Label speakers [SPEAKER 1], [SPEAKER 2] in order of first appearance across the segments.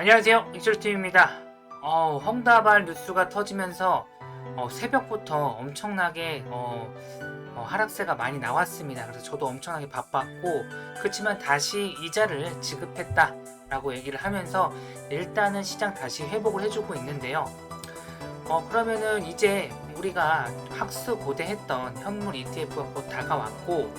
[SPEAKER 1] 안녕하세요. 익술팀입니다. 어, 헝다발 뉴스가 터지면서 어, 새벽부터 엄청나게 어, 어, 하락세가 많이 나왔습니다. 그래서 저도 엄청나게 바빴고 그렇지만 다시 이자를 지급했다 라고 얘기를 하면서 일단은 시장 다시 회복을 해주고 있는데요. 어, 그러면은 이제 우리가 학수 고대했던 현물 ETF가 곧 다가왔고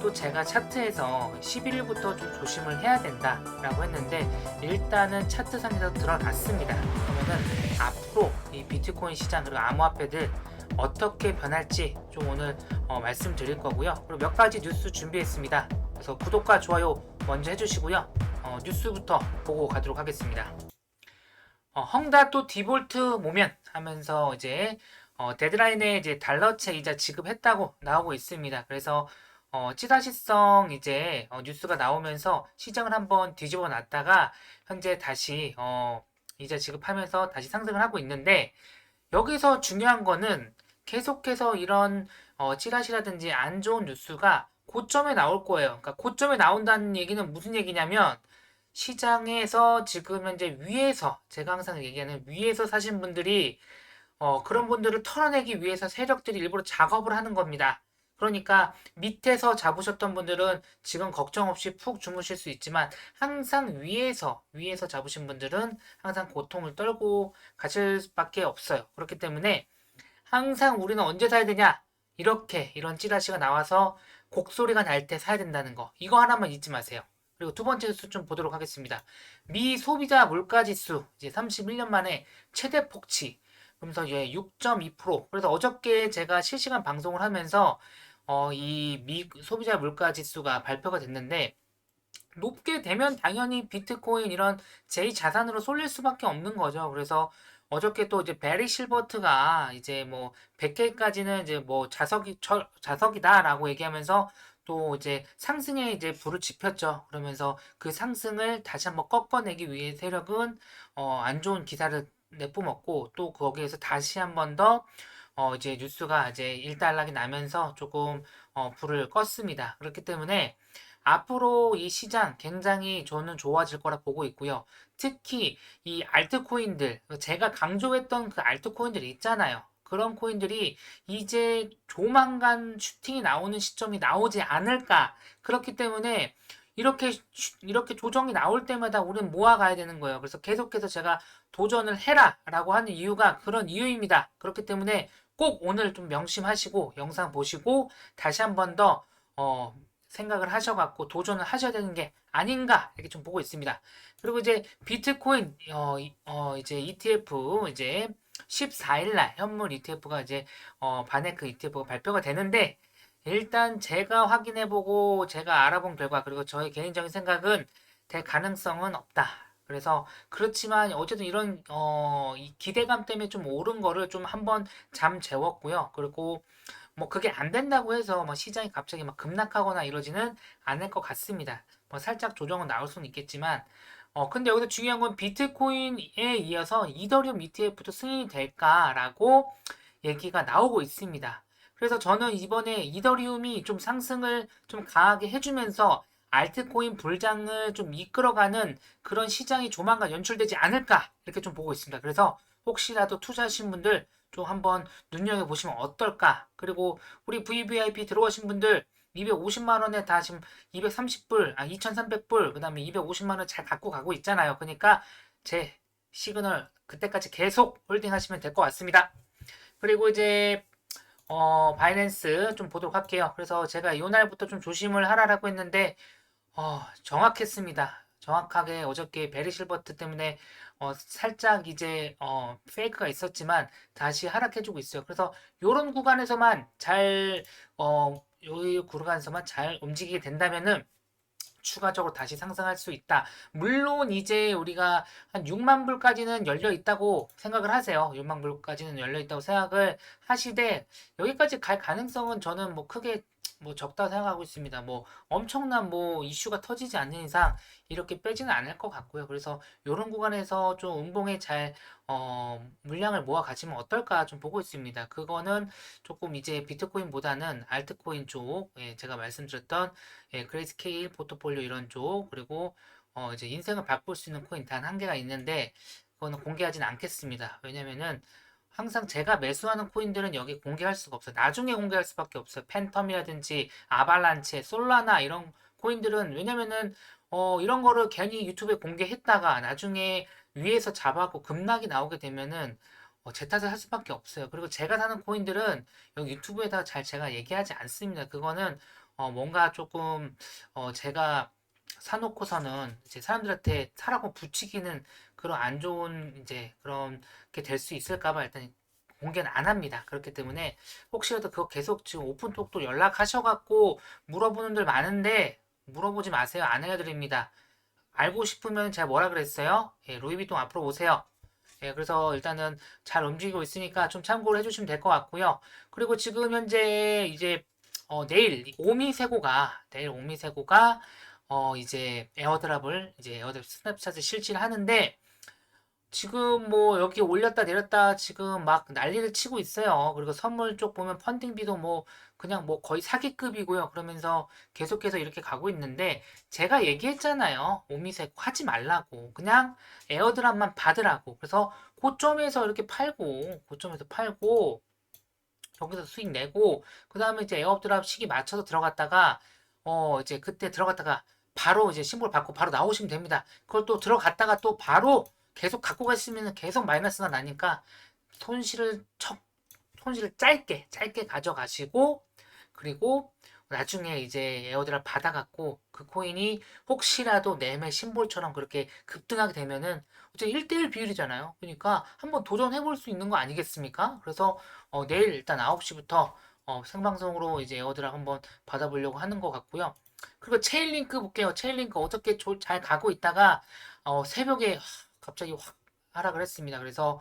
[SPEAKER 1] 또 제가 차트에서 11일부터 좀 조심을 해야 된다라고 했는데 일단은 차트상에서 드러났습니다. 그러면은 앞으로 이 비트코인 시장 그리고 암호화폐들 어떻게 변할지 좀 오늘 어, 말씀드릴 거고요. 그리고 몇 가지 뉴스 준비했습니다. 그래서 구독과 좋아요 먼저 해주시고요. 어, 뉴스부터 보고 가도록 하겠습니다. 어, 헝다 또 디볼트 모면 하면서 이제 어, 데드라인에 이제 달러채 이자 지급했다고 나오고 있습니다. 그래서 어, 찌다시성 이제 어, 뉴스가 나오면서 시장을 한번 뒤집어 놨다가 현재 다시 어, 이자 지급하면서 다시 상승을 하고 있는데 여기서 중요한 거는 계속해서 이런 어, 찌라시라든지 안 좋은 뉴스가 고점에 나올 거예요. 그러니까 고점에 나온다는 얘기는 무슨 얘기냐면 시장에서 지금 현재 위에서 제가 항상 얘기하는 위에서 사신 분들이 어, 그런 분들을 털어내기 위해서 세력들이 일부러 작업을 하는 겁니다. 그러니까 밑에서 잡으셨던 분들은 지금 걱정 없이 푹 주무실 수 있지만 항상 위에서 위에서 잡으신 분들은 항상 고통을 떨고 가실 수밖에 없어요. 그렇기 때문에 항상 우리는 언제 사야 되냐? 이렇게 이런 찌라시가 나와서 곡소리가 날 때 사야 된다는 거. 이거 하나만 잊지 마세요. 그리고 두 번째 뉴스 좀 보도록 하겠습니다. 미 소비자 물가 지수 이제 31년 만에 최대 폭치. 그러면서 예, 6.2%. 그래서 어저께 제가 실시간 방송을 하면서 어, 이 미 소비자 물가 지수가 발표가 됐는데 높게 되면 당연히 비트코인 이런 제2 자산으로 쏠릴 수밖에 없는 거죠. 그래서 어저께 또 이제 베리 실버트가 이제 뭐 100개까지는 이제 뭐 자석이 저, 자석이다라고 얘기하면서 또 이제 상승에 이제 불을 지폈죠. 그러면서 그 상승을 다시 한번 꺾어내기 위해 세력은 어, 안 좋은 기사를 내뿜었고 또 거기에서 다시 한번 더 어, 이제 뉴스가 이제 일단락이 나면서 조금 어, 불을 껐습니다. 그렇기 때문에 앞으로 이 시장 굉장히 저는 좋아질 거라 보고 있고요. 특히 이 알트코인들, 제가 강조했던 그 알트코인들 있잖아요. 그런 코인들이 이제 조만간 슈팅이 나오는 시점이 나오지 않을까. 그렇기 때문에 이렇게 이렇게 조정이 나올 때마다 우리는 모아가야 되는 거예요. 그래서 계속해서 제가 도전을 해라라고 하는 이유가 그런 이유입니다. 그렇기 때문에 꼭 오늘 좀 명심하시고 영상 보시고 다시 한 번 더 어, 생각을 하셔갖고 도전을 하셔야 되는 게 아닌가 이렇게 좀 보고 있습니다. 그리고 이제 비트코인 어, 어 이제 ETF 이제 14일 날 현물 ETF가 이제 어, 바네크 ETF가 발표가 되는데 일단 제가 확인해보고 제가 알아본 결과 그리고 저의 개인적인 생각은 될 가능성은 없다. 그래서 그렇지만 어쨌든 이런 어, 이 기대감 때문에 좀 오른 거를 좀 한번 잠 재웠고요. 그리고 뭐 그게 안 된다고 해서 뭐 시장이 갑자기 막 급락하거나 이러지는 않을 것 같습니다. 뭐 살짝 조정은 나올 수는 있겠지만 어 근데 여기서 중요한 건 비트코인에 이어서 이더리움 ETF도 승인이 될까라고 얘기가 나오고 있습니다. 그래서 저는 이번에 이더리움이 좀 상승을 좀 강하게 해주면서 알트코인 불장을 좀 이끌어가는 그런 시장이 조만간 연출되지 않을까 이렇게 좀 보고 있습니다. 그래서 혹시라도 투자하신 분들 좀 한번 눈여겨보시면 어떨까. 그리고 우리 VVIP 들어오신 분들 250만 원에 다 지금 230불, 아 2,300불, 그 다음에 250만 원 잘 갖고 가고 있잖아요. 그러니까 제 시그널 그때까지 계속 홀딩 하시면 될 것 같습니다. 그리고 이제 어 바이낸스 좀 보도록 할게요. 그래서 제가 이날부터 좀 조심을 하라라고 했는데 어, 정확했습니다. 정확하게 어저께 베리 실버트 때문에 어, 살짝 이제 어, 페이크가 있었지만 다시 하락해주고 있어요. 그래서 이런 구간에서만 잘 어, 요 구간에서만 잘 움직이게 된다면은 추가적으로 다시 상승할 수 있다. 물론 이제 우리가 한 6만 불까지는 열려 있다고 생각을 하세요. 6만 불까지는 열려 있다고 생각을 하시되 여기까지 갈 가능성은 저는 뭐 크게 뭐 적다 생각하고 있습니다. 뭐 엄청난 뭐 이슈가 터지지 않는 이상 이렇게 빼지는 않을 것 같고요. 그래서 이런 구간에서 좀 음봉에 잘 어, 물량을 모아 가지면 어떨까 좀 보고 있습니다. 그거는 조금 이제 비트코인보다는 알트코인 쪽, 예, 제가 말씀드렸던 예, 그레이스케일, 포트폴리오 이런 쪽 그리고 어, 이제 인생을 바꿀 수 있는 코인 단 한 개가 있는데 그거는 공개하진 않겠습니다. 왜냐면은 항상 제가 매수하는 코인들은 여기 공개할 수가 없어요. 나중에 공개할 수밖에 없어요. 팬텀이라든지 아발란체, 솔라나 이런 코인들은 왜냐면은 어, 이런 거를 괜히 유튜브에 공개했다가 나중에 위에서 잡아고 급락이 나오게 되면은 어, 제 탓을 할 수밖에 없어요. 그리고 제가 사는 코인들은 여기 유튜브에다 잘 제가 얘기하지 않습니다. 그거는 어, 뭔가 조금 어, 제가 사놓고서는 이제 사람들한테 사라고 붙이기는 그런 안 좋은 이제 그런 게 될 수 있을까봐 일단 공개는 안 합니다. 그렇기 때문에 혹시라도 그거 계속 지금 오픈톡도 연락하셔갖고 물어보는 들 많은데 물어보지 마세요. 안 알려드립니다. 알고 싶으면 제가 뭐라 그랬어요? 예, 로이비통 앞으로 오세요. 예, 그래서 일단은 잘 움직이고 있으니까 좀 참고를 해주시면 될 것 같고요. 그리고 지금 현재 이제 어, 내일 오미세고가 내일 오미세고가 어, 이제 에어드랍을 이제 에어드랍 스냅샷을 실시를 하는데 지금 뭐 여기 올렸다 내렸다 지금 막 난리를 치고 있어요. 그리고 선물 쪽 보면 펀딩비도 뭐 그냥 뭐 거의 사기급이고요. 그러면서 계속해서 이렇게 가고 있는데 제가 얘기했잖아요. 오미색 하지 말라고. 그냥 에어드랍만 받으라고. 그래서 고점에서 이렇게 팔고 고점에서 팔고 여기서 수익 내고 그 다음에 이제 에어드랍 시기 맞춰서 들어갔다가 어 이제 그때 들어갔다가 바로 이제 신고를 받고 바로 나오시면 됩니다. 그걸 또 들어갔다가 또 바로 계속 갖고 가시면 계속 마이너스가 나니까 손실을 척 손실을 짧게 짧게 가져가시고 그리고 나중에 이제 에어드랍 받아갖고 그 코인이 혹시라도 매매 심볼처럼 그렇게 급등하게 되면은 어째 1대1 비율이잖아요. 그러니까 한번 도전해볼 수 있는 거 아니겠습니까? 그래서 어, 내일 일단 9시부터 어, 생방송으로 이제 에어드랍 한번 받아보려고 하는 것 같고요. 그리고 체인링크 볼게요. 체인링크 어떻게 조- 잘 가고 있다가 어, 새벽에 하, 갑자기 확 하락을 했습니다. 그래서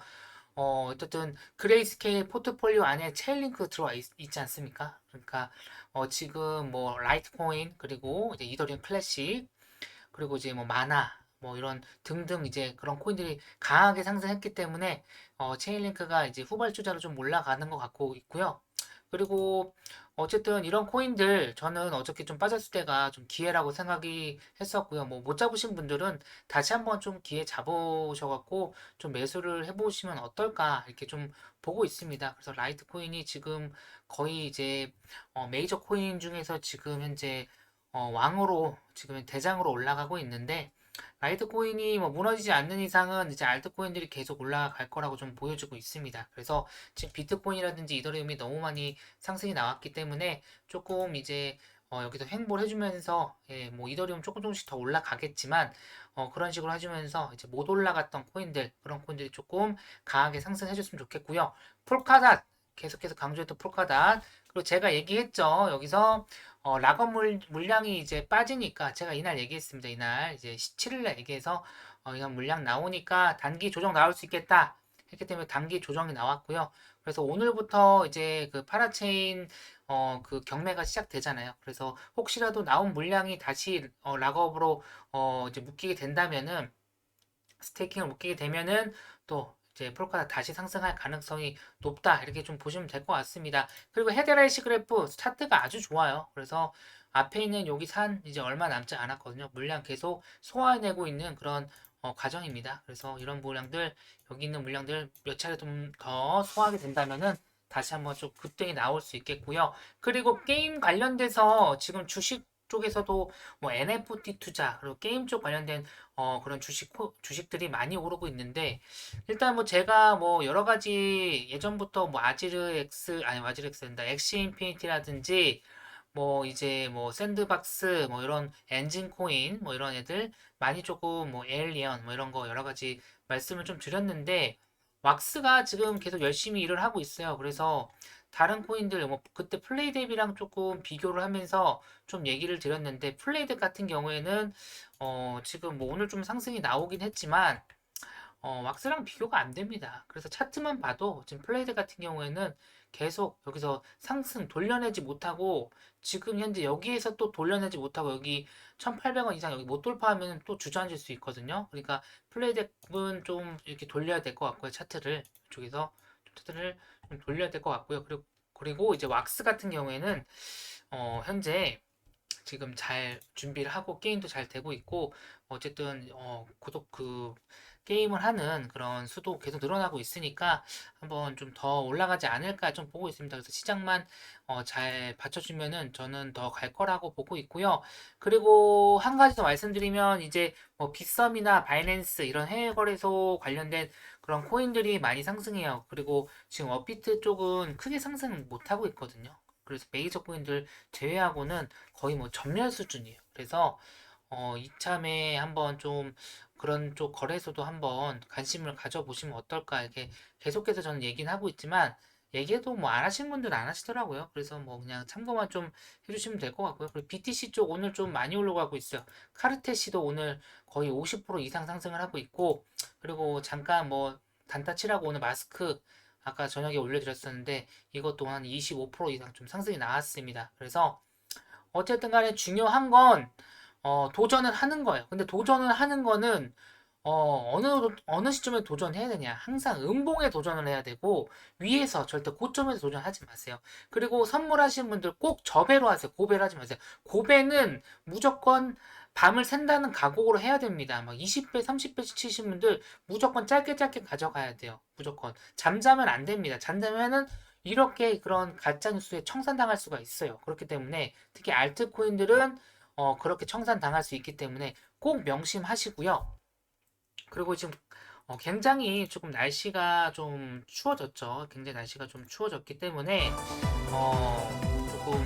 [SPEAKER 1] 어, 어쨌든 그레이스케일 포트폴리오 안에 체인링크 들어와 있, 지 않습니까? 그러니까 어, 지금 뭐 라이트코인 그리고 이제 이더리움 클래식 그리고 이제 뭐 마나 뭐 이런 등등 이제 그런 코인들이 강하게 상승했기 때문에 어, 체인링크가 이제 후발주자로 좀 올라가는 것 같고 있고요. 그리고 어쨌든 이런 코인들 저는 어저께 좀 빠졌을 때가 좀 기회라고 생각이 했었고요. 뭐 못 잡으신 분들은 다시 한번 좀 기회 잡으셔갖고 좀 매수를 해보시면 어떨까 이렇게 좀 보고 있습니다. 그래서 라이트 코인이 지금 거의 이제 어, 메이저 코인 중에서 지금 현재 어, 왕으로 지금 대장으로 올라가고 있는데 라이트 코인이 뭐 무너지지 않는 이상은 이제 알트 코인들이 계속 올라갈 거라고 좀 보여주고 있습니다. 그래서 지금 비트코인이라든지 이더리움이 너무 많이 상승이 나왔기 때문에 조금 이제 어, 여기서 횡보를 해주면서 예, 뭐 이더리움 조금 조금씩 더 올라가겠지만 어, 그런 식으로 해주면서 이제 못 올라갔던 코인들 그런 코인들이 조금 강하게 상승해줬으면 좋겠고요. 폴카닷 계속해서 강조했던 폴카닷 그리고 제가 얘기했죠 여기서 어, 락업 물, 물량이 이제 빠지니까 제가 이날 얘기했습니다. 이날 이제 17일 날 얘기해서 어, 이런 물량 나오니까 단기 조정 나올 수 있겠다 했기 때문에 단기 조정이 나왔고요. 그래서 오늘부터 이제 그 파라체인 어, 그 경매가 시작되잖아요. 그래서 혹시라도 나온 물량이 다시 어, 락업으로 어, 이제 묶이게 된다면은 스테이킹을 묶이게 되면은 또 이제 폴카가 다시 상승할 가능성이 높다 이렇게 좀 보시면 될 것 같습니다. 그리고 헤드라이시 그래프 차트가 아주 좋아요. 그래서 앞에 있는 여기 산 이제 얼마 남지 않았거든요. 물량 계속 소화해내고 있는 그런 어, 과정입니다. 그래서 이런 물량들 여기 있는 물량들 몇 차례 좀 더 소화하게 된다면은 다시 한번 좀 급등이 나올 수 있겠고요. 그리고 게임 관련돼서 지금 주식 쪽에서도 뭐 NFT 투자 그리고 게임 쪽 관련된 어 그런 주식 주식들이 많이 오르고 있는데 일단 뭐 제가 뭐 여러 가지 예전부터 뭐 아지르 X 아니 아지르 X된다 엑시 인피니티라든지 뭐 이제 뭐 샌드박스 뭐 이런 엔진 코인 뭐 이런 애들 많이 조금 뭐 에일리언 뭐 이런 거 여러 가지 말씀을 좀 드렸는데 왁스가 지금 계속 열심히 일을 하고 있어요. 그래서 다른 코인들 뭐 그때 플레이뎁이랑 조금 비교를 하면서 좀 얘기를 드렸는데 플레이뎁 같은 경우에는 어 지금 뭐 오늘 좀 상승이 나오긴 했지만 어 왁스랑 비교가 안 됩니다. 그래서 차트만 봐도 지금 플레이뎁 같은 경우에는 계속 여기서 상승 돌려내지 못하고 지금 현재 여기에서 또 돌려내지 못하고 여기 1800원 이상 여기 못 돌파하면 또 주저앉을 수 있거든요. 그러니까 플레이뎁은 좀 이렇게 돌려야 될 것 같고요. 차트를 이쪽에서 차트를 좀 돌려야 될 것 같고요. 그리고 그리고 이제 왁스 같은 경우에는 어 현재 지금 잘 준비를 하고 게임도 잘 되고 있고 어쨌든 어, 구독 그 게임을 하는 그런 수도 계속 늘어나고 있으니까 한번 좀 더 올라가지 않을까 좀 보고 있습니다. 그래서 시장만 어, 잘 받쳐주면은 저는 더 갈 거라고 보고 있고요. 그리고 한 가지 더 말씀드리면 이제 뭐 빗썸이나 바이낸스 이런 해외 거래소 관련된 그런 코인들이 많이 상승해요. 그리고 지금 업비트 쪽은 크게 상승 못 하고 있거든요. 그래서 메이저 코인들 제외하고는 거의 뭐 전멸 수준이에요. 그래서 어, 이참에 한번 좀 그런 쪽 거래소도 한번 관심을 가져보시면 어떨까 이렇게 계속해서 저는 얘기는 하고 있지만 얘기해도 뭐 안 하시는 분들은 안 하시더라고요. 그래서 뭐 그냥 참고만 좀 해주시면 될 것 같고요. 그리고 BTC 쪽 오늘 좀 많이 올라가고 있어요. 카르테시도 오늘 거의 50% 이상 상승을 하고 있고 그리고 잠깐 뭐 단타 치라고 오늘 마스크 아까 저녁에 올려드렸었는데 이것도 한25% 이상 좀 상승이 나왔습니다. 그래서 어쨌든 간에 중요한 건 어, 도전을 하는 거예요. 근데 도전을 하는 거는 어, 어느, 어느 시점에 도전해야 되냐. 항상 음봉에 도전을 해야 되고, 위에서 절대 고점에서 도전하지 마세요. 그리고 선물하시는 분들 꼭 저배로 하세요. 고배로 하지 마세요. 고배는 무조건 밤을 샌다는 각오로 해야 됩니다. 막 20배, 30배씩 치신 분들 무조건 짧게 짧게 가져가야 돼요. 무조건. 잠자면 안 됩니다. 잠자면은 이렇게 그런 가짜뉴스에 청산당할 수가 있어요. 그렇기 때문에 특히 알트코인들은 어, 그렇게 청산당할 수 있기 때문에 꼭 명심하시고요. 그리고 지금 어, 굉장히 조금 날씨가 좀 추워졌죠. 굉장히 날씨가 좀 추워졌기 때문에 어, 조금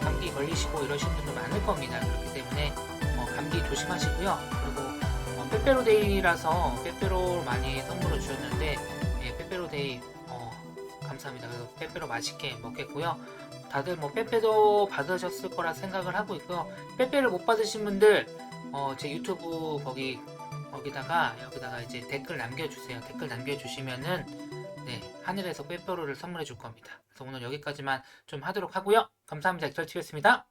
[SPEAKER 1] 감기 걸리시고 이러신 분들 많을 겁니다. 그렇기 때문에 어, 감기 조심하시고요. 그리고 어, 빼빼로데이라서 빼빼로 많이 선물을 주셨는데 예, 빼빼로데이 어, 감사합니다. 그래서 빼빼로 맛있게 먹겠고요. 다들 뭐 빼빼도 받으셨을 거라 생각을 하고 있고요. 빼빼를 못 받으신 분들 어, 제 유튜브 거기 거기다가 여기다가 이제 댓글 남겨주세요. 댓글 남겨주시면은 네 하늘에서 빼빼로를 선물해 줄 겁니다. 그래서 오늘 여기까지만 좀 하도록 하고요. 감사합니다. 엑설티였습니다.